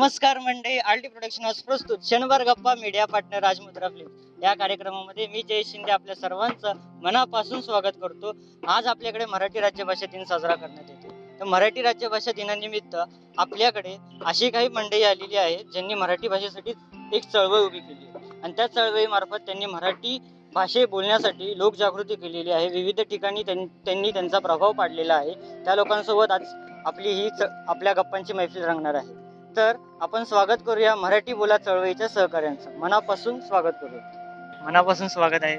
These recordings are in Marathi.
नमस्कार मंडळी आल्टी प्रोडक्शन हाऊस प्रस्तुत शनिवार गप्पा मीडिया पार्टनर राजमुद्रा फिल्म या कार्यक्रमामध्ये मी जय शिंदे आपल्या सर्वांचं मनापासून स्वागत करतो. आज आपल्याकडे मराठी राज्यभाषा दिन साजरा करण्यात येतो. तर मराठी राज्यभाषा दिनानिमित्त आपल्याकडे अशी काही मंडळी आलेली आहेत ज्यांनी मराठी भाषेसाठी एक चळवळ उभी केली आहे. आणि त्या चळवळीमार्फत त्यांनी मराठी भाषे बोलण्यासाठी लोकजागृती केलेली आहे. विविध ठिकाणी त्यां- त्यांनी त्यांचा प्रभाव पाडलेला आहे. त्या लोकांसोबत आज आपली ही च- आपल्या गप्पांची मैफिल रंगणार आहे. तर आपण स्वागत करूया मराठी बोला चळवळीच्या सहकार्यांचं मनापासून स्वागत करूया. मनापासून स्वागत आहे.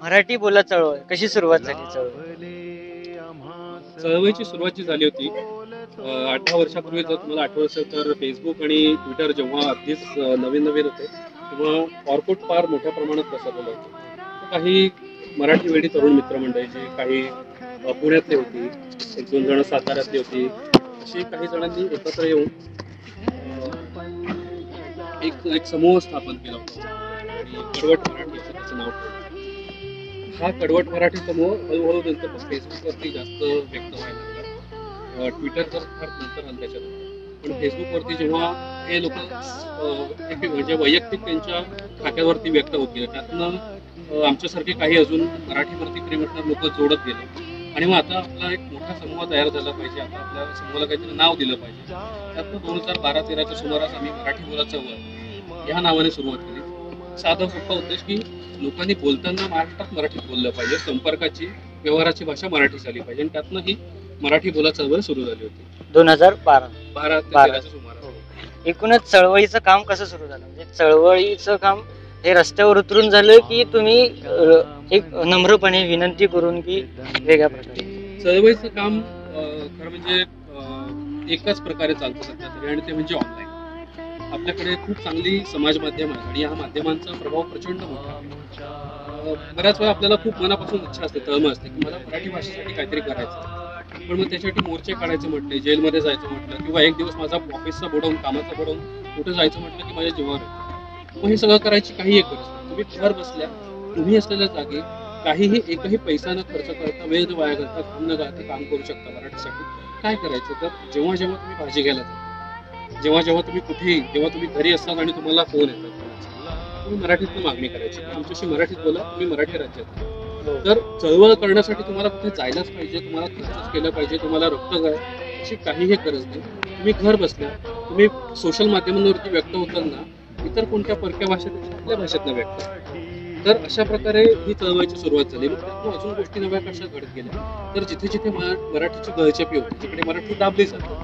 मराठी बोला चळवळ कशी सुरुवात झाली चळवळ? चळवळीची सुरुवात जी झाली होती अठरा वर्षापूर्वी जर तुम्हाला आठवत असेल तर फेसबुक आणि ट्विटर जेव्हा अगदीच नवीन नवीन होते तेव्हा ऑर्कुट फार मोठ्या प्रमाणात पसरलेलं होतं. काही मराठी वेडी तरुण मित्रमंडळी जी काही पुण्यातली होती एक दोन जण साताऱ्यातली होती असे काही जणांनी एकत्र येऊन एक एक समूह स्थापन केला होता. आणि कडवट मराठी त्याचं नाव हा कडवट मराठी समूह हळूहळू नंतर फेसबुकवरती जास्त व्यक्त व्हायला लागला. ट्विटर तर फार नंतर आलं त्याच्यात पण फेसबुकवरती जेव्हा हे लोक एक म्हणजे वैयक्तिक त्यांच्या खात्यावरती व्यक्त होत गेले त्यातनं आमच्यासारखे काही अजून मराठीवरती प्रेम लोक जोडत गेले. आणि मग आता आपला एक मोठा समूह तयार झाला पाहिजे. आता आपल्या समूहाला काहीतरी नाव दिलं पाहिजे. त्यातनं दोन हजार बारा तेराच्या सुमारास आम्ही मराठी बोलाचं वर ह्या नावाने सुरुवात केली. साधा सोपा उद्देश की लोकांनी बोलताना महाराष्ट्रात मराठीत बोललं पाहिजे. संपर्काची व्यवहाराची भाषा मराठी झाली पाहिजे. आणि त्यातनं ही मराठी बोला चळवळ सुरू झाली होती. दोन हजार बारा. बारा. तेराच्या सुमारास. एकूणच चळवळीचं काम कसं सुरू झालं? म्हणजे चळवळीचं काम हे रस्त्यावर उतरून झालं की तुम्ही एक नम्रपणे विनंती करून की वेगळ्या प्रकारे. चळवळीचं काम अं, खरं म्हणजे अं, एकाच प्रकारे चालतं सध्या तरी आणि ते म्हणजे ऑनलाईन आपल्याकडे खूप चांगली समाज माध्यम आहे आणि या माध्यमांचा प्रभाव प्रचंड मोठा आहे. अं, बऱ्याच वेळा आपल्याला खूप मनापासून इच्छा असते तळम असते की मला मराठी भाषेसाठी काहीतरी करायचं पण मग त्याच्यासाठी मोर्चे काढायचे म्हटले जेलमध्ये जायचं म्हटलं किंवा एक दिवस माझा ऑफिसचा बुडवून कामाचा बुडवून कुठं जायचं म्हटलं की माझ्या जीवावर येतं. मग हे सगळं करायची काही एक गरज नाही. तुम्ही घर बसल्या तुम्ही असलेल्या जागी काहीही एकही पैसा न खर्च करता वेळ वाया घालता काम न घालता काम करू शकता मराठीसाठी. काय करायचं? तर जेव्हा जेव्हा तुम्ही भाजी घ्यायला जाता जेव्हा जेव्हा तुम्ही कुठेही जेव्हा तुम्ही घरी असतात आणि तुम्हाला फोन येतात तुम्ही मराठीतून मागणी करायची. आमच्याशी मराठीत बोला तुम्ही मराठी राज्यात राहा. तर चळवळ करण्यासाठी तुम्हाला कुठे जायलाच पाहिजे तुम्हाला खर्चच केलं पाहिजे तुम्हाला रक्त काय अशी काहीही गरज नाही. तुम्ही घर बसल्या तुम्ही सोशल माध्यमांवरती व्यक्त होताना इतर कोणत्या परक्या भाषेत आपल्या भाषेतनं व्यक्त तर अशा प्रकारे ही चळवळीची सुरुवात झाली. मग त्यातून अजून गोष्टी नव्या कशा घडत गेल्या? तर जिथे जिथे मराठीची गळचेपी होती जिकडे मराठी दाबली जाते.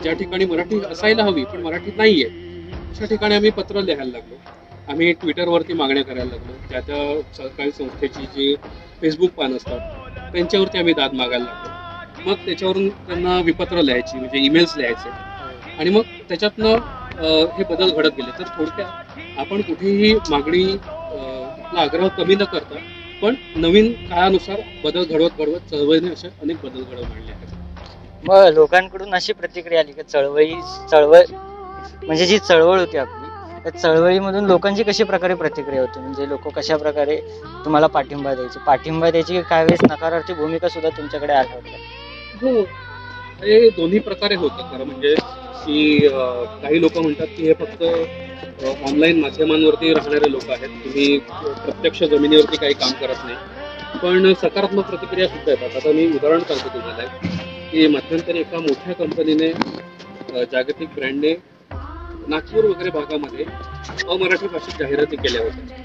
ज्या ठिकाणी मराठी असायला हवी पण मराठी नाहीये अशा ठिकाणी आम्ही पत्र लिहायला लागलो. आम्ही ट्विटरवरती मागण्या करायला लागलो. त्या त्या सरकारी संस्थेची जी फेसबुक पान असतात त्यांच्यावरती आम्ही दाद मागायला लागलो. मग त्याच्यावरून त्यांना विपत्र लिहायची म्हणजे ईमेल्स लिहायचे. आणि मग त्याच्यातनं हे बदल घडत गेले. तर थोडक्यात आपण कुठेही मागणी आग्रह कमी न करता पण नवीन काळानुसार बदल घडवत घडवत चळवळीने असे अनेक बदल घडवून आणले आहेत. मग लोकांकडून अशी प्रतिक्रिया आली की चळवळी चळवळ म्हणजे जी चळवळ होती आपली त्या चळवळीमधून लोकांची कशी प्रकारे प्रतिक्रिया होती? म्हणजे लोक कशा प्रकारे तुम्हाला पाठिंबा द्यायचे? पाठिंबा द्यायची की काही वेळेस नकारार्थी भूमिका सुद्धा तुमच्याकडे आल्या होत्या हो. हे दोन्ही प्रकारे होतं खरं म्हणजे की काही लोक म्हणतात की हे फक्त ऑनलाईन माध्यमांवरती राहणारे लोक आहेत. तुम्ही प्रत्यक्ष जमिनीवरती काही काम करत नाही. पण सकारात्मक प्रतिक्रिया सुद्धा येतात. आता मी उदाहरण सांगतो तुम्हाला. की मध्यंतरी एका मोठ्या कंपनीने जागतिक ब्रँडने नागपूर वगैरे भागामध्ये अमराठी भाषेत जाहिराती केल्या होत्या.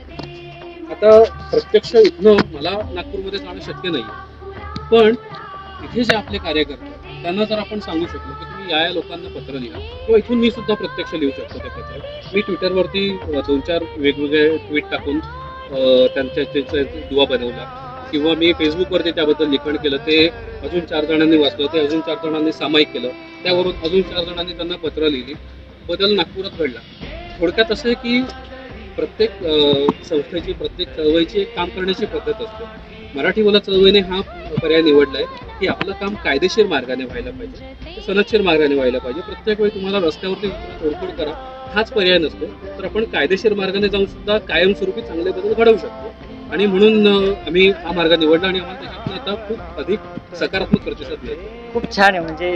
आता प्रत्यक्ष इथनं मला नागपूरमध्ये जाणं शक्य नाही पण इथे जे आपले कार्यकर्ते त्यांना जर आपण सांगू शकलो की तुम्ही या या लोकांना पत्र लिहा किंवा इथून मी सुद्धा प्रत्यक्ष लिहू शकतो ते पत्र मी ट्विटरवरती दोन चार वेगवेगळे ट्विट टाकून त्यांच्या त्यांचा दुवा बनवला. किंवा मी फेसबुकवरती त्याबद्दल लिखाण केलं ते अजून चार जणांनी वाचलं ते अजून चार जणांनी सामायिक केलं त्यावरून अजून चार जणांनी त्यांना पत्र लिहिली. बदल नागपुरात घडला. थोडक्यात असं आहे की प्रत्येक संस्थेची प्रत्येक चळवळीची एक काम करण्याची पद्धत असते. मराठी बोला चळवळीने हा पर्याय निवडला आहे की आपलं काम कायदेशीर मार्गाने व्हायला पाहिजे. सनदशीर मार्गाने व्हायला पाहिजे. प्रत्येक वेळी तुम्हाला रस्त्यावरती तोडफोड करा. हाच पर्याय नसतो. तर आपण कायदेशीर मार्गाने जाऊन सुद्धा कायमस्वरूपी चांगले बदल घडवू शकतो. आणि म्हणून आम्ही हा मार्ग निवडला आणि आम्हाला त्याच्यातून आता खूप अधिक सकारात्मक प्रतिसाद मिळतो. खूप छान आहे. म्हणजे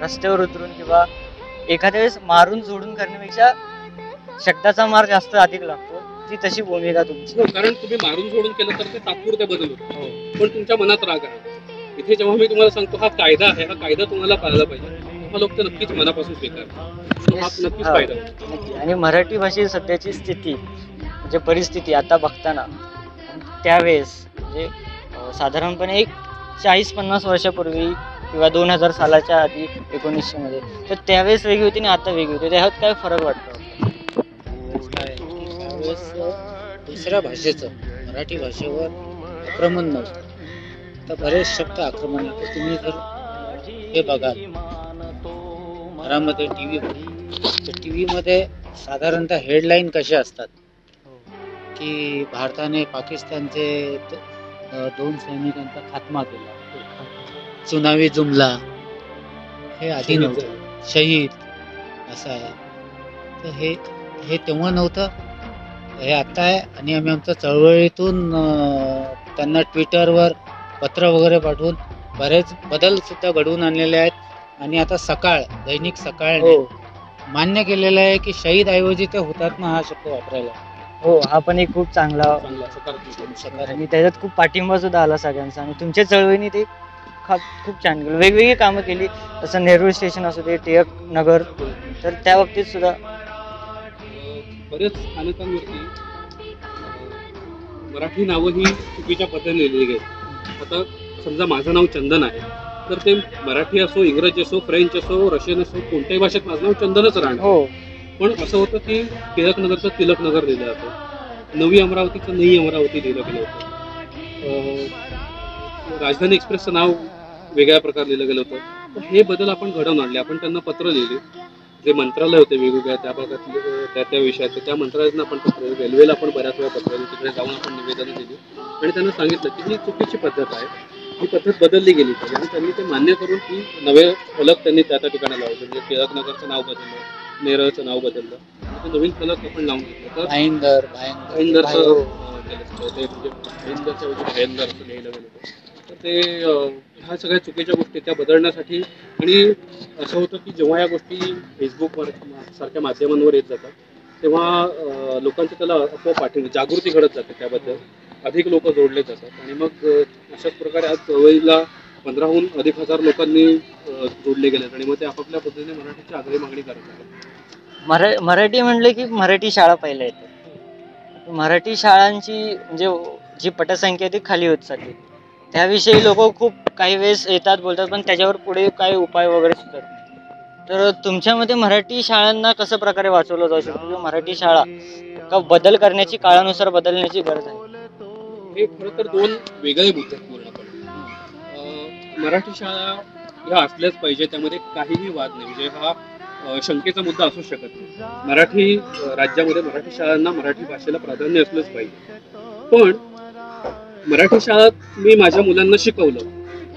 रस्त्यावर उतरून किंवा एखाद्या वेळेस मारून सोडून करण्यापेक्षा शब्दाचा मार जास्त अधिक लागतो. ती तशी भूमिका तुमची. हो, कारण तुम्ही मारून सोडून केलं तर ते तात्पुरते बदल होतो हो. पण तुमच्या मनात राग आहे. इथे जेव्हा मी तुम्हाला सांगतो हा कायदा आहे हा कायदा तुम्हाला पाळला पाहिजे. हा लोक तर नक्कीच मनापासून स्वीकार हा नक्कीच. फायदा. आणि मराठी भाषेची सध्याची स्थिती म्हणजे परिस्थिती आता बघताना त्यावेळेस म्हणजे अं, साधारणपणे एक चाळीस पन्नास वर्षापूर्वी किंवा दोन हजार सालाच्या आधी एकोणीसशे मध्ये तर त्यावेळेस वेगळी होती आणि आता वेगळी होती. त्यात काय फरक वाटतो? दुसऱ्या भाषेचं मराठी भाषेवर आक्रमण नव्हतं तर बरेच शब्द आक्रमण येतं तुम्ही जर हे बघाल घरामध्ये टी व्ही तर टी व्हीमध्ये साधारणतः हेडलाईन कशा असतात? की भारताने पाकिस्तानचे दोन सैनिकांचा खात्मा केला. चुनावी जुमला. हे आधी नव्हतं. शहीद. असं आहे. तर हे हे तेव्हा नव्हतं. हे आता आहे. आणि आम्ही आमच्या चळवळीतून त्यांना ट्विटरवर पत्र वगैरे पाठवून बरेच बदल सुद्धा घडवून आणलेले आहेत. आणि आता सकाळ दैनिक सकाळ हो. मान्य केलेलं आहे की शहीद ऐवजी ते हुतात्मा हा शब्द वापरायला. हो हा पण एक खूप चांगला आणि त्याच्यात खूप पाठिंबा सुद्धा आला सगळ्यांचा. आणि तुमच्या चळवळीने ते खूप छान केलं. वेगवेगळी कामं केली. जसं नेहरू स्टेशन असू दे टिळक नगर तर त्या बाबतीत सुद्धा बरेच स्थानकांवरती अं, मराठी नावं ही चुकीच्या पद्धतीने लिहिली गेली. आता समजा माझं नाव चंदन आहे तर ते मराठी असो इंग्रजी असो फ्रेंच असो रशियन असो कोणत्याही भाषेत माझं नाव चंदनच राहणार. हो. पण असं होतं की टिळक नगरचं तिलक नगर लिहिलं जातं. नवी अमरावतीचं नई अमरावती लिहिलं गेलं होतं. राजधानी एक्सप्रेसचं नाव वेगळ्या प्रकारे लिहिलं गेलं होतं. हे बदल आपण घडवून आणले आपण त्यांना पत्र लिहिले. जे मंत्रालय होते वेगवेगळ्या त्या भागातले त्या त्या विषयाचे त्या मंत्रालयातून आपण पत्र. रेल्वेला आपण बऱ्याच वेळा पत्र तिकडे जाऊन आपण निवेदनं दिली आणि त्यांना सांगितलं की ही चुकीची पद्धत आहे ही पद्धत बदलली गेली पाहिजे आणि त्यांनी ते मान्य करून ती नवे फलक त्यांनी त्या त्या ठिकाणी लावले म्हणजे टिळक नगरचं नाव बदललं नेरळचं नाव बदललं ते नवीन फलक आपण लावून घेतलं तर भाईंदर भाईंदर भाईंदरचं केलं. ते म्हणजे भाईंदरच्या लिहिलं गेलं ते ह्या सगळ्या चुकीच्या गोष्टी त्या बदलण्यासाठी आणि असं होतं की जेव्हा या गोष्टी फेसबुकवर सारख्या माध्यमांवर येत जातात तेव्हा लोकांची त्याला आपोआप पाठिंबा म्हणजे जागृती घडत जाते त्याबद्दल. अधिक लोक जोडले जातात आणि मग अशाच प्रकारे आज चळवळीला पंधराहून अधिक हजार लोकांनी जोडले गेलेत आणि मग ते आपापल्या पद्धतीने मराठीची आग्रही मागणी करत आहेत. मरा मराठी म्हणले की मराठी शाळा पहिल्या येते मराठी शाळांची म्हणजे जी पटसंख्या आहे ती खाली होत चालली. त्याविषयी लोक खूप काही वेळेस येतात बोलतात पण त्याच्यावर पुढे काही उपाय वगैरे सुचत नाही. तर तुमच्या मते मराठी शाळांना कसं प्रकारे वाचवलं जाऊ शकतो? म्हणजे मराठी शाळा का बदल करण्याची काळानुसार बदलण्याची गरज आहे? हे खरं तर दोन वेगळे मुद्दे आहेत पूर्णपणे. मराठी शाळा ह्या असल्याच पाहिजे त्यामध्ये काहीही वाद नाही. म्हणजे हा शंकेचा मुद्दा असू शकत नाही. मराठी राज्यामध्ये मराठी शाळांना मराठी भाषेला प्राधान्य असलंच पाहिजे. पण मराठी शाळेत मी माझ्या मुलांना शिकवलं.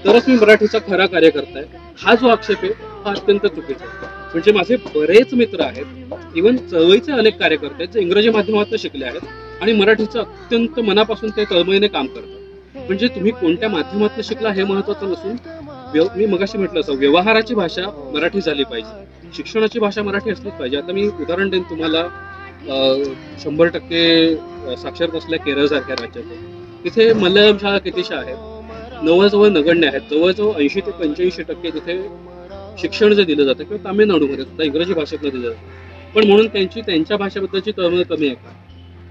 तरच मी मराठीचा खरा कार्यकर्ता आहे. हा जो आक्षेप आहे हा अत्यंत चुकीचा आहे. म्हणजे माझे बरेच मित्र आहेत इवन चळवळीचे अनेक कार्यकर्ते आहेत जे इंग्रजी माध्यमातून शिकले आहेत आणि मराठीचं अत्यंत मनापासून ते तळमळीने काम करतात. म्हणजे तुम्ही कोणत्या माध्यमातून शिकला हे महत्वाचं नसून मी मगाशी म्हटलं असं व्यवहाराची भाषा मराठी झाली पाहिजे. शिक्षणाची भाषा मराठी असलीच पाहिजे. आता मी उदाहरण देईन तुम्हाला शंभर टक्के अं, साक्षरता केरळ केरळसारख्या राज्यात तिथे मल्याळम शाळा कितीशा आहेत? जवळजवळ नगण्य आहेत. जवळजवळ ऐंशी ते पंच्याऐंशी टक्के तिथे शिक्षण जे दिलं जातं किंवा तामिळनाडूमध्ये सुद्धा इंग्रजी भाषेतनं दिलं जातं. पण म्हणून त्यांची त्यांच्या भाषेबद्दलची तळमळ कमी आहे का?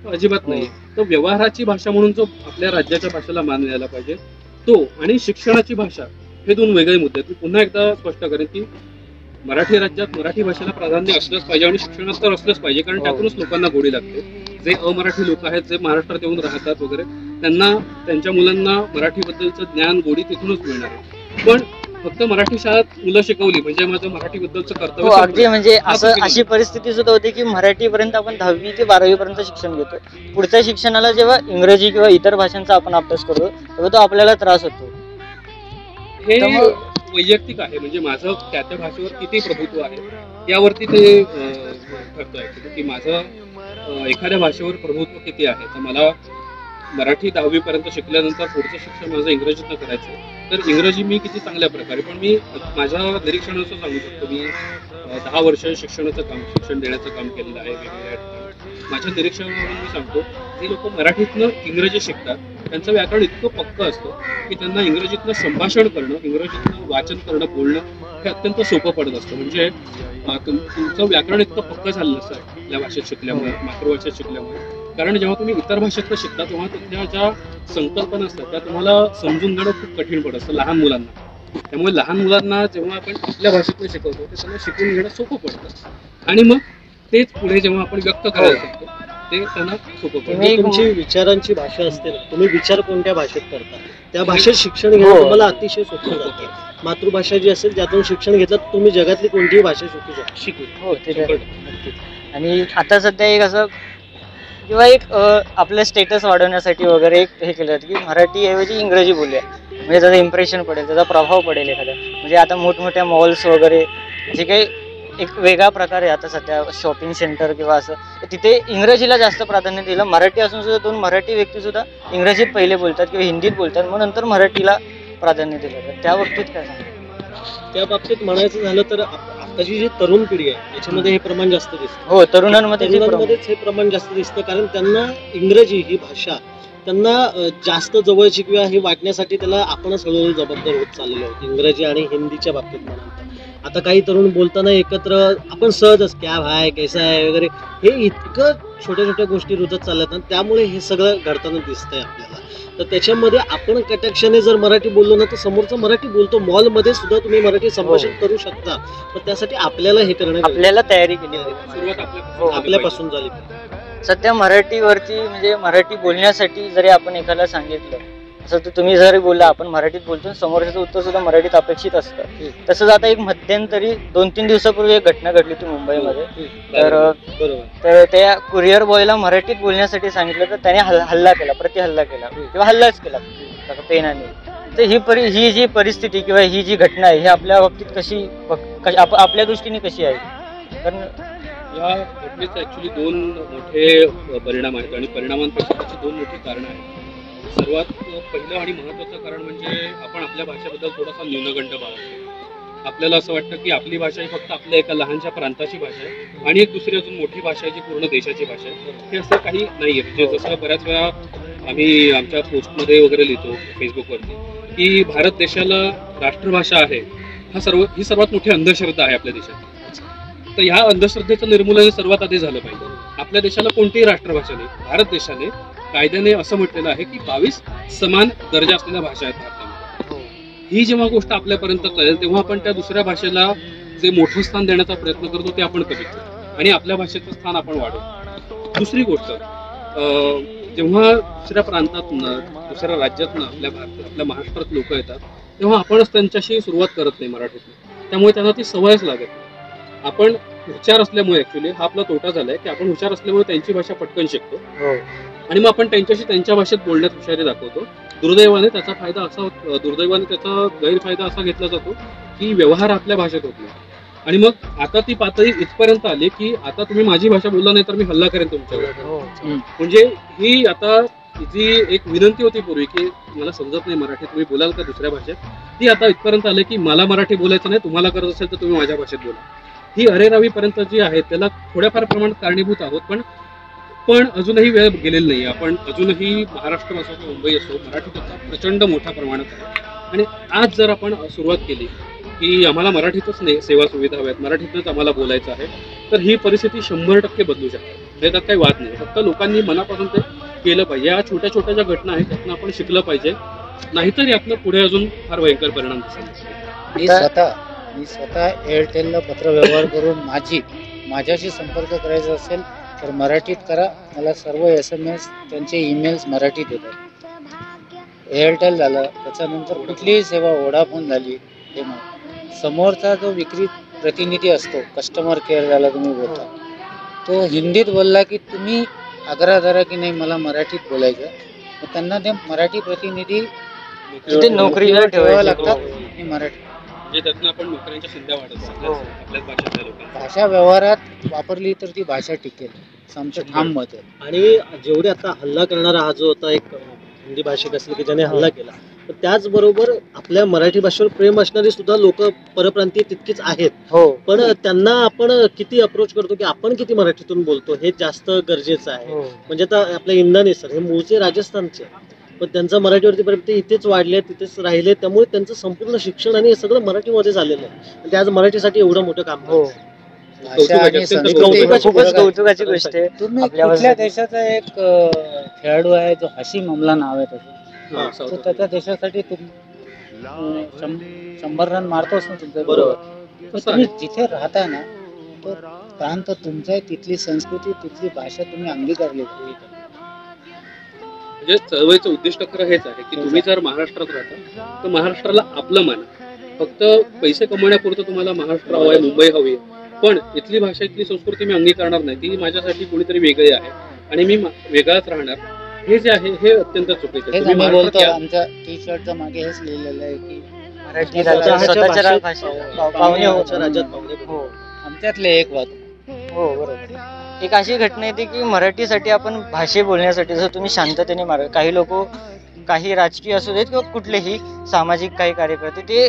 तो अजिबात नाही. तर व्यवहाराची भाषा म्हणून जो आपल्या राज्याच्या भाषेला मान द्यायला पाहिजे तो आणि शिक्षणाची भाषा हे दोन वेगळे मुद्दे आहेत. मी पुन्हा एकदा स्पष्ट करेन की मराठी राज्यात मराठी भाषेला प्राधान्य असलंच पाहिजे आणि शिक्षणात तर असलंच पाहिजे कारण हो. त्यातूनच लोकांना गोडी लागते. जे अमराठी लोक आहेत जे महाराष्ट्रात येऊन राहतात वगैरे त्यांना त्यांच्या मुलांना मराठीबद्दलचं ज्ञान गोडी तिथूनच मिळणार आहे. पण फक्त मराठी शाळेत मुलं शिकवली म्हणजे माझं मराठीबद्दलचं हो कर्तव्य अगदी संपलं. म्हणजे हा असं अशी परिस्थिती सुद्धा होती की मराठीपर्यंत आपण दहावी ते बारावी पर्यंत शिक्षण घेतो पुढच्या शिक्षणाला जेव्हा इंग्रजी किंवा इतर भाषांचा आपण अभ्यास करतो तेव्हा तो आपल्याला त्रास होतो. हे वैयक्तिक आहे म्हणजे माझं त्या त्या भाषेवर किती प्रभुत्व आहे यावरती ते ठरतं की माझं एखाद्या भाषेवर प्रभुत्व किती आहे? तर मला मराठी दहावीपर्यंत शिकल्यानंतर पुढचं शिक्षण माझं इंग्रजीतनं करायचं तर इंग्रजी मी किती चांगल्या प्रकारे पण मी माझ्या निरीक्षणाचं सांगू शकतो मी दहा वर्ष शिक्षणाचं काम शिक्षण देण्याचं काम केलेलं आहे वेगवेगळ्या माझ्या निरीक्षणावरून मी सांगतो जी लोक मराठीतनं इंग्रजी शिकतात त्यांचं व्याकरण इतकं पक्क असतं की त्यांना इंग्रजीतनं संभाषण करणं इंग्रजीतनं वाचन करणं बोलणं हे अत्यंत सोपं पडत असतं. म्हणजे तुमचं व्याकरण इतकं पक्क झालं असतं आपल्या भाषेत शिकल्यामुळे मातृभाषेत शिकल्यामुळे. कारण जेव्हा तुम्ही इतर भाषेतनं शिकता तेव्हा तिथल्या ज्या संकल्पना असतात त्या तुम्हाला समजून घेणं खूप कठीण पडत असतं लहान मुलांना. त्यामुळे लहान मुलांना जेव्हा आपण आपल्या भाषेतनं शिकवतो ते त्यांना शिकून घेणं सोपं पडतं. आणि मग तेच पुढे जेव्हा आपण व्यक्त करायला शकतो ते त्यांना सोपं पडतं. तुमची विचारांची भाषा असते ना तुम्ही विचार कोणत्या भाषेत करता? त्या भाषेत शिक्षण घेणं हो. तुम्हाला अतिशय सोपं जातं. मातृभाषा जी असेल ज्यातून शिक्षण घेतलं तुम्ही जगातली कोणतीही भाषा शिकू शकता. शिकू. हो ते आणि आता सध्या एक असं किंवा एक आपलं स्टेटस वाढवण्यासाठी वगैरे एक हे केलं जातं की मराठीऐवजी इंग्रजी बोलूया. म्हणजे त्याचं इम्प्रेशन पडेल त्याचा प्रभाव पडेल एखादा. म्हणजे आता मोठमोठ्या मॉल्स वगैरे जे काही एक वेगळा प्रकार आहे आता सध्या शॉपिंग सेंटर किंवा असं. तिथे इंग्रजीला जास्त प्राधान्य दिलं. मराठी असून सुद्धा दोन मराठी व्यक्ती सुद्धा इंग्रजीत पहिले बोलतात किंवा हिंदीत बोलतात. मग नंतर मराठीला प्राधान्य दिलं. जातं त्या बाबतीत काय सांगू? त्या बाबतीत म्हणायचं झालं तर आताची जी तरुण पिढी आहे त्याच्यामध्ये हे प्रमाण जास्त दिसतं. हो तरुणांमध्ये हे प्रमाण जास्त दिसतं. कारण त्यांना इंग्रजी ही भाषा त्यांना जास्त जवळची किंवा हे वाटण्यासाठी त्याला आपणच हळूहळू जबाबदार होत चाललेलो इंग्रजी आणि हिंदीच्या बाबतीत म्हणाल तर. आता काही तरुण बोलताना एकत्र आपण सहजच क्या भाय कैसा आहे वगैरे. हे इतकं छोट्या छोट्या गोष्टी रुजत चालल्यात ना त्यामुळे हे सगळं घडताना दिसतंय आपल्याला. तर त्याच्यामध्ये आपण कटाक्षाने जर मराठी बोललो ना तर समोरचं मराठी बोलतो मॉलमध्ये सुद्धा तुम्ही मराठी संभाषण करू शकता. पण त्यासाठी आपल्याला हे करणं. आपल्याला तयारी केली. सुरुवात हो, आपल्यापासून झाली सध्या मराठीवरती म्हणजे मराठी बोलण्यासाठी जरी आपण एखादा सांगितलं तर तुम्ही जरी बोलला आपण मराठीत बोलतो समोरच्याचं उत्तर सुद्धा मराठीत अपेक्षित असतं. तसंच आता एक मध्यंतरी दोन तीन दिवसापूर्वी एक घटना घडली होती मुंबईमध्ये. तर तर त्या कुरिअर बॉयला मराठीत बोलण्यासाठी सांगितलं तर त्याने हल्ला केला प्रति हल्ला केला किंवा हल्लाच केला. पेनाने तर ही परि ही जी परिस्थिती किंवा ही जी घटना आहे ही आपल्या बाबतीत कशी आपल्या दृष्टीने कशी आहे? कारण या घटनेचे ऍक्च्युली दोन मोठे परिणाम आहेत आणि परिणामांपैकी त्याची दोन मोठी कारणं आहेत. सर्वात पहिलं आणि महत्त्वाचं कारण म्हणजे आपण आपल्या भाषेबद्दल थोडासा न्यूनगंड बाळगतो. आपल्याला असं वाटतं की आपली भाषा ही फक्त आपल्या एका लहानशा प्रांताची भाषा आहे आणि एक दुसरी अजून मोठी भाषा आहे जी पूर्ण देशाची भाषा आहे. हे असं काही नाहीये. म्हणजे जसं बऱ्याच वेळा आम्ही आमच्या पोस्टमध्ये वगैरे लिहितो फेसबुकवरती की भारत देशाला राष्ट्रभाषा आहे हा सर्व ही सर्वात मोठी अंधश्रद्धा आहे आपल्या देशात. तर ह्या अंधश्रद्धेचं निर्मूलन सर्वात आधी झालं पाहिजे. आपल्या देशाला कोणतीही राष्ट्रभाषा नाही भारत देशाने कायद्याने असं म्हटलेलं आहे की बावीस समान दर्जा असलेल्या भाषा आहेत भारतामध्ये. ही जेव्हा गोष्ट आपल्यापर्यंत कळेल तेव्हा आपण त्या दुसऱ्या भाषेला जे मोठं स्थान देण्याचा प्रयत्न करतो ते आपण कमी करू. आणि आपल्या भाषेचं स्थान आपण वाढवू. दुसरी गोष्ट अं, जेव्हा दुसऱ्या प्रांतातनं दुसऱ्या राज्यातनं आपल्या भारतात आपल्या महाराष्ट्रात लोक येतात तेव्हा आपणच त्यांच्याशी सुरुवात करत नाही मराठीतून. त्यामुळे त्यांना ती सवयच लागत नाही. आपण हुशार असल्यामुळे ऍक्च्युली हा आपला तोटा झालाय की आपण हुशार असल्यामुळे त्यांची भाषा पटकन शिकतो. हो. आणि मग आपण त्यांच्याशी त्यांच्या भाषेत बोलण्यात हुशारी दाखवतो. दुर्दैवाने त्याचा फायदा असा होत- दुर्दैवाने त्याचा गैरफायदा असा घेतला जातो की व्यवहार आपल्या भाषेत होत नाही. आणि मग आता ती पातळी इथपर्यंत आली की आता तुम्ही माझी भाषा बोलला नाही तर मी हल्ला करेन तुमच्यावर. हो. म्हणजे ही आता जी एक विनंती होती पूर्वी की मला समजत नाही मराठी तुम्ही बोलाल का दुसऱ्या भाषेत? ती आता इथपर्यंत आली की मला मराठी बोलायचं नाही तुम्हाला करत असेल तर तुम्ही माझ्या भाषेत बोला. ही अरेरावी पर्यंत जी आहे त्याला थोड्याफार प्रमाणात कारणीभूत आहोत पण पण अजूनही वेळ गेलेली नाही आपण अजूनही महाराष्ट्र असो किंवा मुंबई असो मराठी त्याचा प्रचंड मोठ्या प्रमाणात आहे. आणि आज जर आपण सुरुवात केली की आम्हाला मराठीतच नाही सेवा सुविधा हव्यात मराठीतच आम्हाला बोलायचं आहे तर ही परिस्थिती शंभर टक्के बदलू शकते. म्हणजे त्यात काही वाद नाही. फक्त लोकांनी मनापासून ते केलं पाहिजे. या छोट्या छोट्या ज्या घटना आहेत त्यातनं आपण शिकलं पाहिजे. नाहीतर यातनं पुढे अजून फार भयंकर परिणाम दिसेल. मी स्वतः मी स्वतः एअरटेलला पत्रव्यवहार करून माझी माझ्याशी संपर्क करायचा असेल तर मराठीत करा. मला सर्व एस एम एस त्यांचे ईमेल्स मराठीत येतात. एअरटेल झालं त्याच्यानंतर कुठलीही सेवा वोडाफोन झाली हे मग समोरचा जो विक्री प्रतिनिधी असतो कस्टमर केअर झाला तुम्ही बोलता तो हिंदीत बोलला की तुम्ही आग्रह धरा की नाही मला मराठीत बोलायचं. मग त्यांना ते मराठी प्रतिनिधी नोकरीला ठेवावं लागतात मराठी म्हणजे त्यातनं आपण नोकऱ्यांच्या संध्या वाढत हो. आपल्याच भाषेतल्या लोकांना. भाषा व्यवहारात वापरली तर ती भाषा टिकेल. असं आमचं ठाम मत आहे आणि जेवढे आता हल्ला करणारा हा जो होता एक हिंदी भाषिक असेल की ज्याने हल्ला केला तर त्याचबरोबर आपल्या मराठी भाषेवर प्रेम असणारी सुद्धा लोक परप्रांतीय तितकीच आहेत. हो. पण त्यांना आपण किती अप्रोच करतो की आपण किती मराठीतून बोलतो हे जास्त गरजेचं आहे. हो. म्हणजे आता आपले इंदाने सर हे मूळचे राजस्थानचे आहे. पण त्यांचं मराठीवरती प्रेम ते इथेच वाढले तिथेच राहिले त्यामुळे त्यांचं संपूर्ण शिक्षण आणि हे सगळं मराठीमध्ये झालेलं आहे. आणि ते आज मराठीसाठी एवढं मोठं काम हो. कौतुकाची खूपच गोष्ट आहे. तुम्ही आपल्या कुठल्या. देशाचा एक खेळाडू आहे जो हशीम अमला नाव आहे त्याचं? हा, तो त्याच्या देशासाठी तुम अं, शं- शंभर रन मारतोच ना तुमचा? बरोबर. तुम्ही जिथे राहताय ना तो प्रांत तुमचा आहे तिथली संस्कृती तिथली भाषा तुम्ही अंगीकारली. पाहिजे. म्हणजे चळवळीचं उद्दिष्ट खरं हेच आहे की तुम्ही जर महाराष्ट्रात राहता तर महाराष्ट्राला आपलं माना. फक्त पैसे कमवण्यापुरतं तुम्हाला महाराष्ट्र हवं आहे मुंबई हवी आहे. पण इथली भाषा इथली संस्कृती मी अंगीकारणार नाही. ती माझ्यासाठी कोणीतरी वेगळी आहे. आणि मी वेगळाच राहणार. हे जे आहे हे अत्यंत चुकीचं. आमच्या टी शर्टच्या मागे हेच लिहिलेलं आहे की स्वतःच्या राज्यात- हो हो आमच्यातले एक वाद. हो बरोबर. एक अशी घटना येते की मराठीसाठी आपण भाषे बोलण्यासाठी जसं तुम्ही शांततेने मार काही लोक काही राजकीय असू देत किंवा कुठलेही सामाजिक काही कार्यकर्ते ते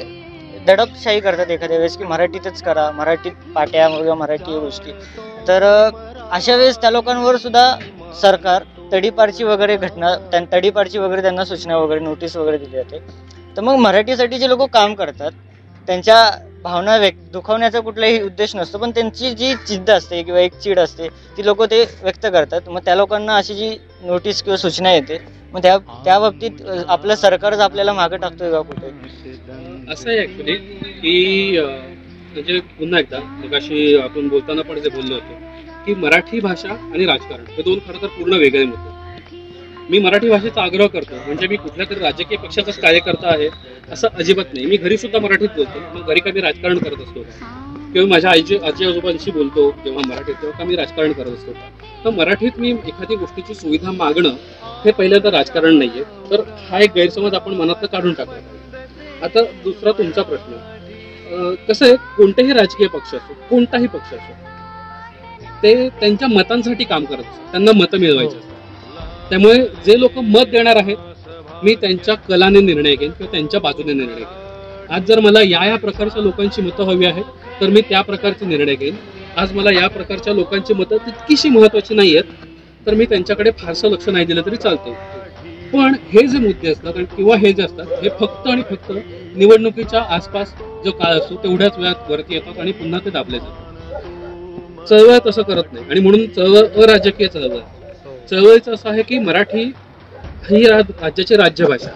दडपशाही करतात एखाद्या वेळेस की मराठीतच करा मराठीत पाट्या किंवा मराठी गोष्टी. तर अशा वेळेस त्या लोकांवर सुद्धा सरकार तडीपारची वगैरे घटना त्यां तडीपारची वगैरे त्यांना सूचना वगैरे नोटीस वगैरे दिली जाते. तर मग मराठीसाठी जे लोक काम करतात त्यांच्या भावना व्यक्त दुखवण्याचा कुठलाही उद्देश नसतो पण त्यांची जी जिद्द असते किंवा एक चीड असते ती लोक ते व्यक्त करतात. मग त्या लोकांना अशी जी नोटीस किंवा सूचना येते मग त्या त्या बाबतीत आपलं सरकारच आपल्याला मागे टाकतोय का कुठे? असं आहे ऍक्च्युली की म्हणजे पुन्हा एकदा मगाशी आपण बोलताना पण जे बोललो होतो की मराठी भाषा आणि राजकारण हे दोन खरं तर पूर्ण वेगळे मुद्दे. मी मराठी भाषेचा आग्रह करतो म्हणजे मी कुठल्या तरी राजकीय पक्षाचाच कार्यकर्ता आहे असं अजिबात नाही. मी घरी सुद्धा मराठीत बोलतो. मग घरी का मी राजकारण करत असतो किंवा माझ्या आईची आजी आजोबांशी बोलतो जेव्हा मराठीत तेव्हा का मी राजकारण करत असतो? तर मराठीत मी एखादी गोष्टीची सुविधा मागणं हे पहिल्यांदा राजकारण नाहीये. तर हा एक गैरसमज आपण मनातनं काढून टाकला आता दुसरा तुमचा प्रश्न. कसं आहे कोणतेही राजकीय पक्ष असो कोणताही पक्ष असो ते त्यांच्या मतांसाठी काम करत असतात. त्यांना मतं मिळवायची असतात. त्यामुळे जे लोक मत देणार आहेत मी त्यांच्या कलाने निर्णय घेईन किंवा त्यांच्या बाजूने निर्णय घेईन. आज जर मला या या प्रकारच्या लोकांची मतं हवी आहेत तर मी त्या प्रकारचे निर्णय घेईन. आज मला या प्रकारच्या लोकांची मतं तितकीशी महत्वाची नाही आहेत तर मी त्यांच्याकडे फारसं लक्ष नाही दिलं तरी चालतं पण हे जे मुद्दे असतात आणि किंवा हे जे असतात हे फक्त आणि फक्त निवडणुकीच्या आसपास जो काळ असतो तेवढ्याच वेळात वरती येतात आणि पुन्हा ते दाबले जातात. चळवळ तसं करत नाही. आणि म्हणून चळवळ अराजकीय चळवळ आहे. चळवळीचं असं आहे की मराठी ही राज- राज्याची राज्यभाषा.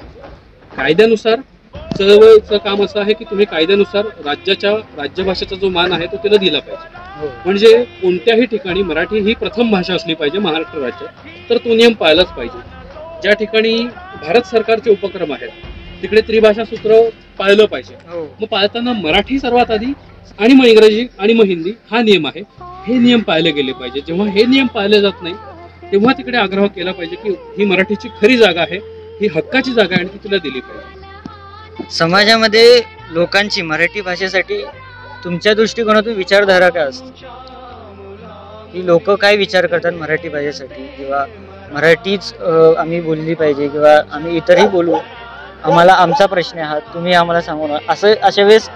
कायद्यानुसार चळवळीचं काम असं आहे की तुम्ही कायद्यानुसार राज्याच्या राज्यभाषेचा जो मान आहे तो तिला दिला पाहिजे. म्हणजे कोणत्याही ठिकाणी मराठी ही प्रथम भाषा असली पाहिजे महाराष्ट्र राज्यात तर तो नियम पाळलाच पाहिजे. ज्या ठिकाणी भारत सरकारचे उपक्रम आहेत तिकडे त्रिभाषा सूत्र पाळलं पाहिजे. हो. मग पाळताना मराठी सर्वात आधी आणि मग इंग्रजी आणि मग हिंदी हा नियम आहे. हे नियम पाळले गेले पाहिजे. जेव्हा हे नियम पाळले जात नाही तेव्हा तिकडे आग्रह केला पाहिजे की ही मराठीची खरी जागा आहे ही हक्काची जागा आहे आणि ती तिला दिली पाहिजे. समाजामध्ये लोकांची मराठी भाषेसाठी तुमच्या दृष्टिकोनातून विचारधारा काय असते? की लोक काय विचार करतात मराठी भाषेसाठी? किंवा मराठीच आम्ही बोलली पाहिजे किंवा आम्ही इतरही बोलू? आम्हाला आमचा प्रश्न आहात तुम्ही आम्हाला सांगू नका. असं अशा वेळेस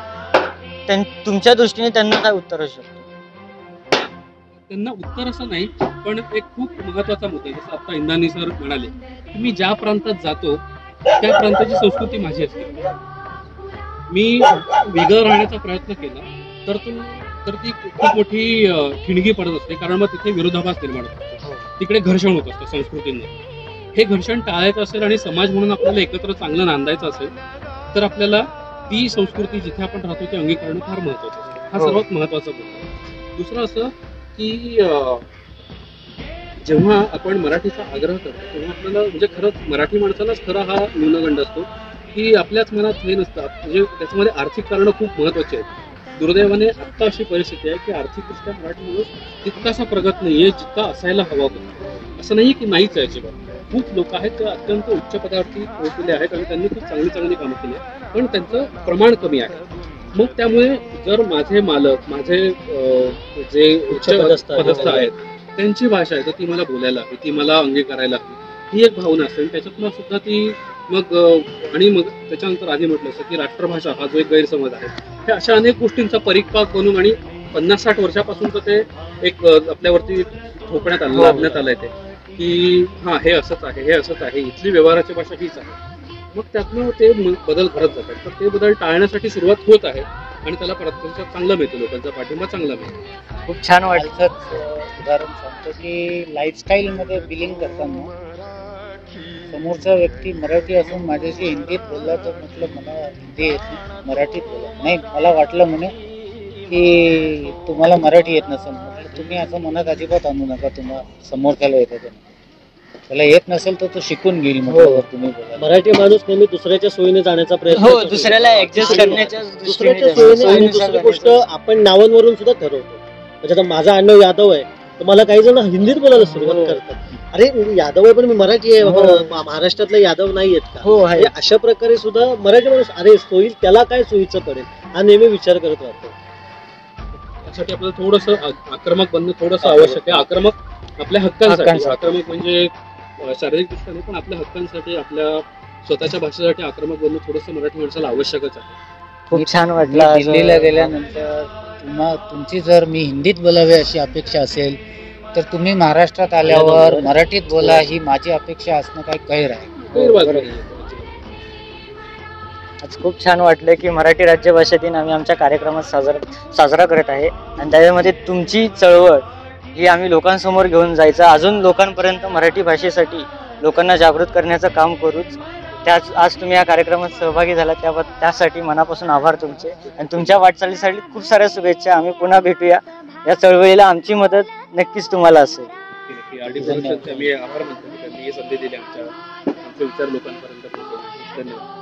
त्यां तुमच्या दृष्टीने त्यांना काय उत्तर असू शकतो? त्यांना उत्तर असं नाही पण एक खूप महत्त्वाचा मुद्दा आहे. जसं आता इंदानी सर म्हणाले की मी ज्या प्रांतात जातो त्या प्रांताची संस्कृती माझी असते. मी वेगळं राहण्याचा प्रयत्न केला तर तो तर ती खूप मोठी अं, ठिणगी पडत असते कारण मग तिथे विरोधाभास निर्माण होतो तिकडे घर्षण होत असतं संस्कृतींना हे घर्षण टाळायचं असेल आणि समाज म्हणून आपल्याला एकत्र चांगलं नांदायचं असेल तर आपल्याला ती संस्कृती जिथे आपण राहतो ती अंगीकरणं फार महत्वाचं असतं. हा हो. सर्वात महत्त्वाचा मुद्दा. दुसरं असं की जेव्हा आपण मराठीचा आग्रह करतो तेव्हा आपल्याला म्हणजे खरंच मराठी माणसालाच खरा हा न्यूनगंड असतो की आपल्याच मनात हे नसतात. म्हणजे त्याच्यामध्ये आर्थिक कारणं खूप महत्वाची आहेत. दुर्दैवाने आत्ता अशी परिस्थिती आहे की आर्थिकदृष्ट्या मराठी माणूस तितकासा प्रगत नाही आहे जितका असायला हवा होता. असं नाही की नाहीच आहे अजिबात. खूप लोक आहेत ते अत्यंत उच्च पदावरती पोहोचलेले आहेत आणि त्यांनी खूप चांगली चांगली कामं केली आहेत. पण त्यांचं प्रमाण कमी आहे. मग त्यामुळे जर माझे मालक माझे जे उच्च पदस्थ आहेत. त्यांची भाषा आहे तर ती मला बोलायला हवी ती मला अंगीकारायला हवी ही एक भावना असते आणि त्याच्यातनं सुद्धा ती मग आणि मग त्याच्यानंतर आधी म्हटलं असं की राष्ट्रभाषा हा जो एक गैरसमज आहे हे अशा अनेक गोष्टींचा परिपाक बनून आणि पन्नास साठ वर्षापासून तर ते एक आपल्यावरती थोपण्यात आलं हो. लादण्यात आलंय ते की हा हे असंच आहे हे असंच आहे इथली व्यवहाराची भाषा हीच आहे मग त्यातनं ते बदल घडत जातात. तर ते बदल टाळण्यासाठी सुरुवात होत आहे आणि त्याला प्रत्यक्षात चांगलं मिळतं लोकांचा पाठिंबा चांगला मिळतो. खूप छान वाटलं. उदाहरण सांगतो की लाईफस्टाईल मध्ये बिलिंग करताना समोरचा व्यक्ती मराठी असून माझ्याशी हिंदीत बोलला तर म्हटलं मला हिंदी येत नाही. मराठीत बोला. नाही मला वाटलं म्हणे की तुम्हाला मराठी येत नसेल. म्हटलं तुम्ही असं मनात अजिबात आणू नका तुम्हाला समोरच्याला येतं ते. त्याला येत नसेल तर तो शिकून घेईल म्हटलं जर तुम्ही बोला मराठी माणूस नेहमी दुसऱ्याच्या सोयीने जाण्याचा प्रयत्न हो. दुसऱ्याला ऍडजस्ट करण्याच्या दुसऱ्याच्या सोयीने आणि दुसरी गोष्ट. आपण नावांवरून सुद्धा ठरवतो. म्हणजे आता माझा आडनाव यादव आहे तर मला काही जण हिंदीत बोलायला सुरुवात हो. करतात. अरे यादव आहे पण मी मराठी आहे. महाराष्ट्रातले यादव नाही आहेत का? हो आहे म्हणजे अशा प्रकारे सुद्धा मराठी माणूस अरे सोयी त्याला काय सोयीचं पडेल? हा नेहमी विचार करत राहतो. त्यासाठी आपल्याला थोडस आक्रमक बनणं थोडंसं आवश्यक आहे. आक्रमक आपल्या हक्कांसाठी. आक्रमक म्हणजे शारीरिक दृष्ट्या नाही पण आपल्या हक्कांसाठी आपल्या स्वतःच्या भाषेसाठी आक्रमक बनणं थोडंसं मराठी माणसाला आवश्यकच आहे खूप छान वाटलं. दिल्लीला गेल्यानंतर तुम्हा तुमची जर मी हिंदीत बोलावी अशी अपेक्षा असेल तर तुम्ही महाराष्ट्रात आल्यावर. मराठीत बोला ही माझी अपेक्षा असणं काही गैर आहे. आज खूप छान वाटलं की मराठी राज्यभाषा दिन आम्ही आमच्या कार्यक्रमात साजरा साजरा करत आहे आणि त्याच्यामध्ये तुमची चळवळ ही आम्ही लोकांसमोर घेऊन जायचं. अजून लोकांपर्यंत मराठी भाषेसाठी लोकांना जागृत करण्याचं काम करूच. त्याच आज तुम्ही या कार्यक्रमात सहभागी झाला त्याबद्दल त्यासाठी मनापासून आभार तुमचे. आणि तुमच्या वाटचालीसाठी खूप साऱ्या शुभेच्छा. आम्ही पुन्हा भेटूया. या चळवळीला आमची मदत नक्कीच तुम्हाला असेल.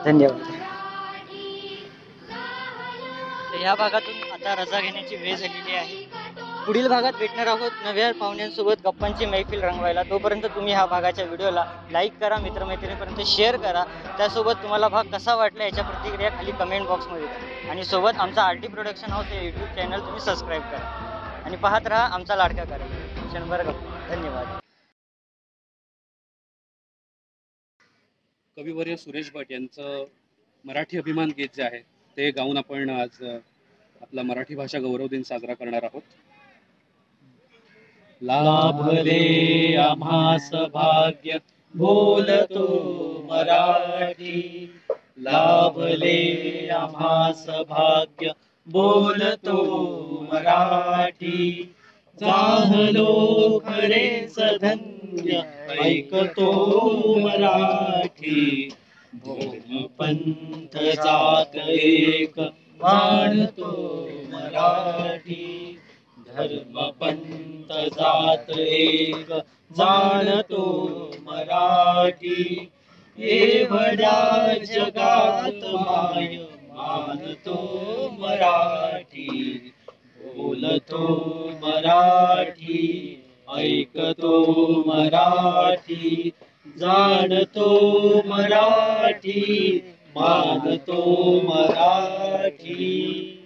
धन्यवाद. ह्या भागातून आता रजा घेण्याची वेळ झालेली आहे. पुढील भागात भेटणार आहोत. नव्या पाहुण्यांसोबत गप्पांची मैफिल रंगवायला. तोपर्यंत तुम्ही ह्या भागाच्या व्हिडिओला लाईक करा मित्रमैत्रिणीपर्यंत शेअर करा. त्यासोबत तुम्हाला भाग कसा वाटला याच्या प्रतिक्रिया खाली कमेंट बॉक्समध्ये द्या. आणि सोबत आमचा आर टी प्रोडक्शन हाऊस हे यूट्यूब चॅनल तुम्ही सबस्क्राईब करा. आणि पाहत राहा आमचा लाडका करा क्षणभर गप्पा. धन्यवाद. कविवर्य सुरेश भट यांचं मराठी अभिमान गीत जे आहे ते गाऊन आपण आज आपला मराठी भाषा गौरव दिन साजरा करणार आहोत. लाभले आम्हास भाग्य बोलतो मराठी. लाभले आम्हास भाग्य बोलतो मराठी. चाहलो खरे सधन्य ऐकतो मराठी. पंथ जात एक मानतो मराठी. धर्म पंथ जात एक जाणतो मराठी. एवढ्या जगात माय मानतो मराठी. बोलतो मराठी ऐकतो मराठी जाणतो मराठी मानतो मराठी.